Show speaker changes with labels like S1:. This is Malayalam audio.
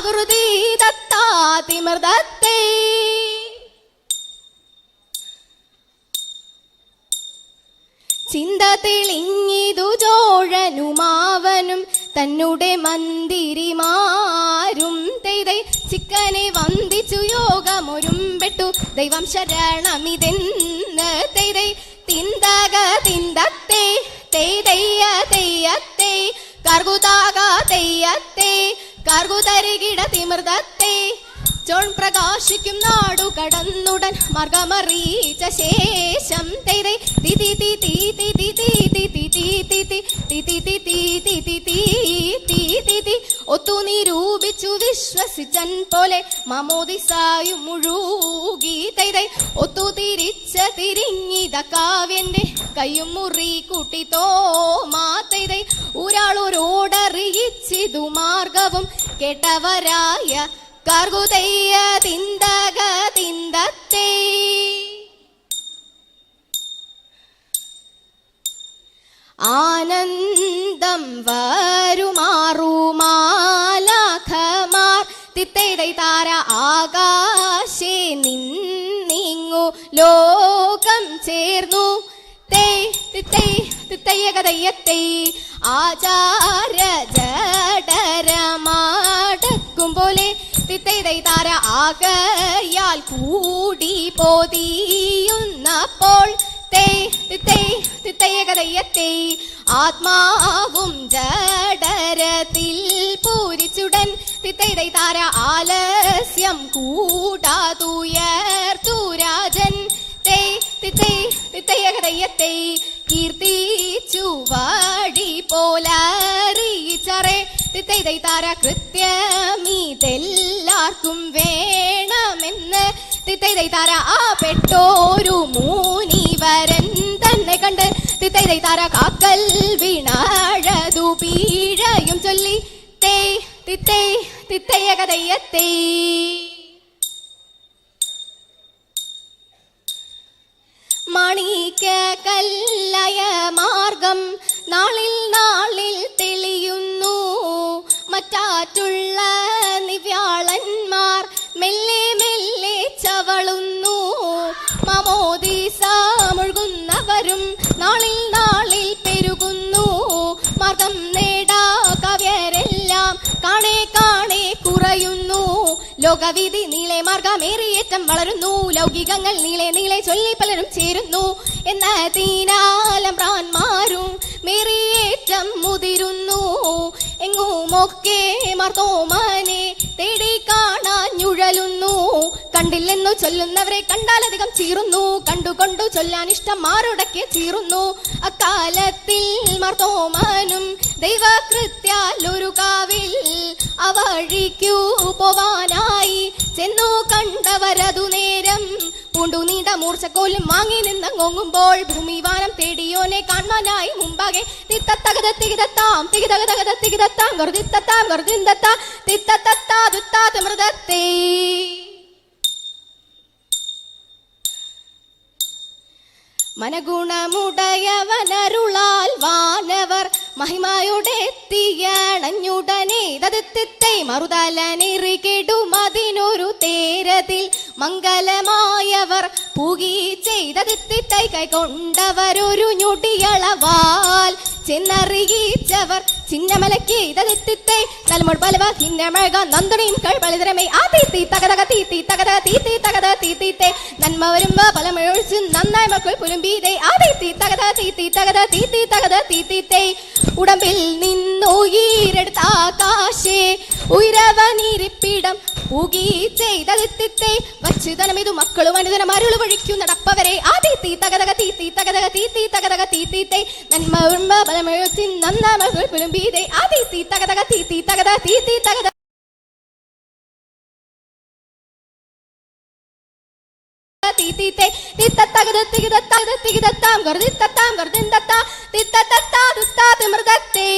S1: ആകൃതി ദത്താതിമൃതത്തെ ചിന്ത തെളിഞ്ഞിതു ജോഴനുമാവനും തന്നെ മന്ദിരിമാരും തെയ്തൈ. ചിക്കനെ വന്ദിച്ചു യോഗമൊരുമ്പെട്ടു ദൈവം ശരണമിതെന്ന് തെയ്തൈ. തിന്തക തിന്തത്തെ തെയ്തയ്യ തെയ്യത്തെ കർഗുതാക തെയ്യത്തെ കർഗുതരികിട തിമൃതത്തെ ചോൺ പ്രകാശിക്കും നാടു കടന്നുടൻ മാർഗമറിയിച്ച ശേഷം തെയ്തൈ തി തി തി തി തി തി തി തി തി തി തി തി തി തി തി തി നിരൂപിച്ചു വിശ്വസിച്ചൻ പോലെ മമോദിസായു മുഴുകി തൈതൈ. ഒത്തു തിരിച്ച തിരിഞ്ഞിത കാവ്യന്റെ കയ്യും മുറി കൂട്ടി തോമാ തൈതൈ. ഒരാളൊരോടറിയിച്ചിതു മാർഗവും കേട്ടവരായ കർഗുതയ്യ തിന്തക തിന്തത്തേ. ആനന്ദം വരുമാറുമാലാഖമാർ തിത്തൈതാര ആകാശേ നിന്നിങ്ങു ലോകം ചേർന്നു കഥയ്യത്തൈ ആചാര ജഡരമാടക്കും പോലെ തിത്തൈതാര ആകയാൽ കൂടി പോതിയുന്നപ്പോൾ കഥയ്യത്തെ ആത്മാവും ജഡരത്തിൽ പൂരിച്ചുടൻ തിത്തൈതാര ആലസ്യം കൂടാതുയർത്തു രാജൻ തൈ തിത്തൈ തിത്തൈ ഹൃദയത്തെ കീർത്തിച്ചു വാടി പോലറിയിച്ചറേ. തിത്തൈതാര കൃത്യമീതെല്ലാവർക്കും വേണമെന്ന്. തിത്തൈതാര ആ പെട്ടോരു മൂനിവരൻ തന്നെ കണ്ട്. തിത്തൈതാര കാക്കൽ വീണാൾ തിത്തൈ തിത്തയ്യകതയ്യത്തേ മണിക്ക കല്ലയ മാർഗം നാളിൽ നാളിൽ തെളിയുന്നു. മറ്റാറ്റുള്ള നിവ്യാളന്മാർ മെല്ലെ മെല്ലെ ചവളുന്നു. മമോദീസ മുഴുകുന്നവരും നാളിൽ നാളിൽ പെരുകുന്നു. മതം നേടാ ലോകവിധി നീളെ മാർഗമേറിയേറ്റം വളരുന്നു. ലൗകികങ്ങൾ നീളെ നീളെ ചൊല്ലി പലരും ചേരുന്നു. എന്ന തീനാലം പ്രാന്മാരും മേറിയേറ്റം മുതിരുന്നു. എങ്ങുമൊക്കെ മാർത്തോമാനെ കണ്ടില്ലെന്നു ചൊല്ലുന്നവരെ കണ്ടാലധികം ചീറുന്നു. കണ്ടു കൊണ്ടു ചൊല്ലാൻ ഇഷ്ടം മാറുടക്കെ ചീറുന്നു അക്കാലത്തിൽ മർത്തോമാനും ദൈവകൃത്യാൽ ഒരു കാവിൽ അവഴിക്കു പോവാനായി ചെന്നു കണ്ടവരതു നേരം പൂണ്ടു നീണ്ട മൂർച്ചക്കോലും വാങ്ങി നിന്നങ്ങോങ്ങുമ്പോൾ ഭൂമിവാനം തേടിയോനെ കാണാനായി മുമ്പാകെ തിത്തത്തകത തികിതത്താം തികിതകതകത തികിതത്താം ഗർദിത്തത്താം ഗർദിന്തത്ത മനഗുണമുടയവനരുളാൽ വാനവർ മഹിമയുടെ തീയണഞ്ഞുടനെ മറുതലനെറി കെടുമതിനൊരു തേരതിൽ മംഗലമായവർ. പൂകി ചെയ്തതിത്തിത്തൈ കൈകൊണ്ടവരൊരു ഞൊടിയളവാൽ ചെന്നറിയിച്ചവർ ചിന്നമലക്ക് ഇതെത്തിത്തെ നൽമൊൾ പലവ ചിന്നമഴക നന്ദണിയും കൾപളിതരമേ ആ തീത്തി തകതക തീത്തി തകത തീത്തി തകത തീത്തീത്തെ നന്മ വരുമ്പ പലമൊഴിച്ച് നന്നായി മക്കൾ പുലുമ്പീതെ ആ തീത്തി തകത തീത്തി തകത തീത്തി തകത തീത്തീത്തെ ഉടമ്പിൽ നിന്നുയരെടുത്ത ആകാശേ. ഉയരവനിരിപ്പിടം പൂകി ചെയ്തകത്തിത്തെ വച്ചുതനമിതു മക്കളും അനുദനം അരുൾ വഴിക്കു നടപ്പവരെ ആതി തീ തകതക തീ തീ തകതക തീ തീ തകതക തീ തീത്തെ നന്മ ഉണ്മ ബലമെഴുത്തി നന്ന മകൾ പുലുമ്പീതെ ആതി തീ തകതക തീ തീ തകത തീ തീ തകത തീത്തീത്തെ തിത്തത്തകത് തികിതത്തകത് തികിതത്താം. കരുതിത്തത്താം കരുതിന്തത്ത തിത്തത്തത്താ തുത്താ തിമൃതത്തേ.